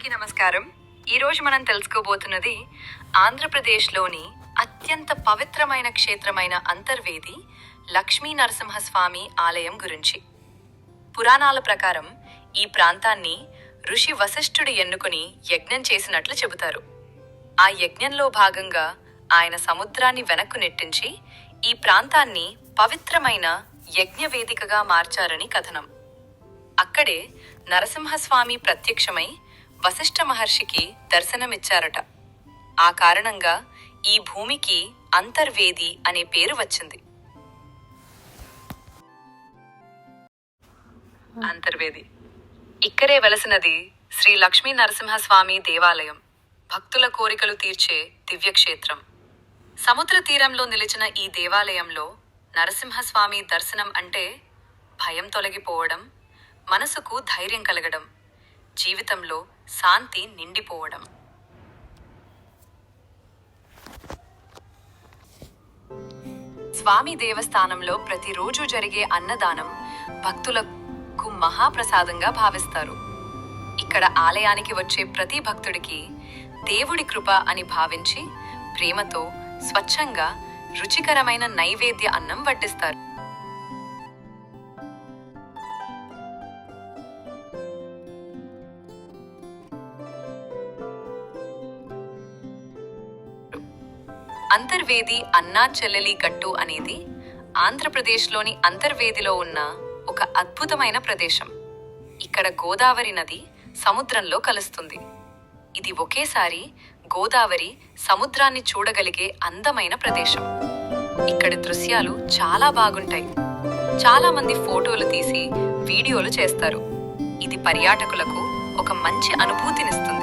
అందరికీ నమస్కారం. ఈ రోజు మనం తెలుసుకోబోతున్నది ఆంధ్రప్రదేశ్లోని అత్యంత పవిత్రమైన క్షేత్రమైన అంతర్వేది లక్ష్మీ నరసింహస్వామి ఆలయం గురించి. పురాణాల ప్రకారం ఈ ప్రాంతాన్ని ఋషి వశిష్ఠుడు ఎన్నుకుని యజ్ఞం చేసినట్లు చెబుతారు. ఆ యజ్ఞంలో భాగంగా ఆయన సముద్రాన్ని వెనక్కు నెట్టించి ఈ ప్రాంతాన్ని పవిత్రమైన యజ్ఞవేదికగా మార్చారని కథనం. అక్కడే నరసింహస్వామి ప్రత్యక్షమై వశిష్ఠ మహర్షికి దర్శనమిచ్చారట. ఆ కారణంగా ఈ భూమికి అంతర్వేది అనే పేరు వచ్చింది. అంతర్వేది. ఇక్కడే వెలసినది శ్రీ లక్ష్మీ నరసింహస్వామి దేవాలయం. భక్తుల కోరికలు తీర్చే దివ్యక్షేత్రం. సముద్ర తీరంలో నిలిచిన ఈ దేవాలయంలో నరసింహస్వామి దర్శనం అంటే భయం తొలగిపోవడం మనసుకు ధైర్యం కలగడం. జీవితంలో శాంతి నిండిపోవడం. స్వామి దేవస్థానంలో ప్రతిరోజు జరిగే అన్నదానం భక్తులకు మహాప్రసాదంగా భావిస్తారు. ఇక్కడ ఆలయానికి వచ్చే ప్రతి భక్తుడికి దేవుడి కృప అని భావించి ప్రేమతో స్వచ్ఛంగా రుచికరమైన నైవేద్య అన్నం వడ్డిస్తారు. అంతర్వేది అన్నా చెల్లెలి గట్టు అనేది ఆంధ్రప్రదేశ్లోని అంతర్వేదిలో ఉన్న ఒక అద్భుతమైన ప్రదేశం. ఇక్కడ గోదావరి నది సముద్రంలో కలుస్తుంది. ఇది ఒకేసారి గోదావరి సముద్రాన్ని చూడగలిగే అందమైన ప్రదేశం. ఇక్కడ దృశ్యాలు చాలా బాగుంటాయి. చాలా మంది ఫోటోలు తీసి వీడియోలు చేస్తారు. ఇది పర్యాటకులకు ఒక మంచి అనుభూతినిస్తుంది.